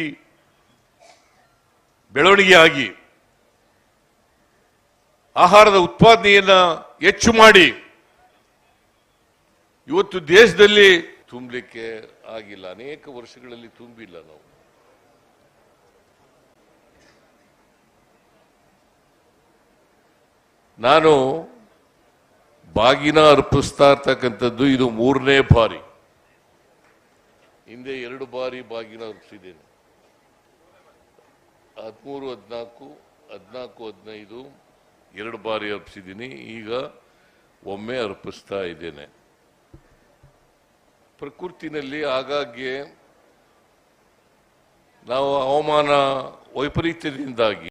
ಬೆಳವಣಿಗೆಯಾಗಿ ಆಹಾರದ ಉತ್ಪಾದನೆಯನ್ನ ಹೆಚ್ಚು ಮಾಡಿ ಇವತ್ತು ದೇಶದಲ್ಲಿ ತುಂಬಲಿಕ್ಕೆ ಆಗಿಲ್ಲ, ಅನೇಕ ವರ್ಷಗಳಲ್ಲಿ ತುಂಬಿಲ್ಲ ನಾವು. ನಾನು ಬಾಗಿನ ಅರ್ಪಿಸ್ತಾ ಇರ್ತಕ್ಕಂಥದ್ದು ಇದು ಮೂರನೇ ಬಾರಿ. ಹಿಂದೆ ಎರಡು ಬಾರಿ ಬಾಗಿನ ಅರ್ಪಿಸಿದ್ದೇನೆ ಹದಿಮೂರು, ಹದಿನಾಲ್ಕು ಹದಿನಾಲ್ಕು, ಹದಿನೈದು ಎರಡು ಬಾರಿ ಅರ್ಪಿಸಿದ್ದೀನಿ ಈಗ ಒಮ್ಮೆ ಅರ್ಪಿಸ್ತಾ ಇದ್ದೇನೆ. ಪ್ರಕೃತಿನಲ್ಲಿ ಆಗಾಗ್ಗೆ ನಾವು ಹವಾಮಾನ ವೈಪರೀತ್ಯದಿಂದಾಗಿ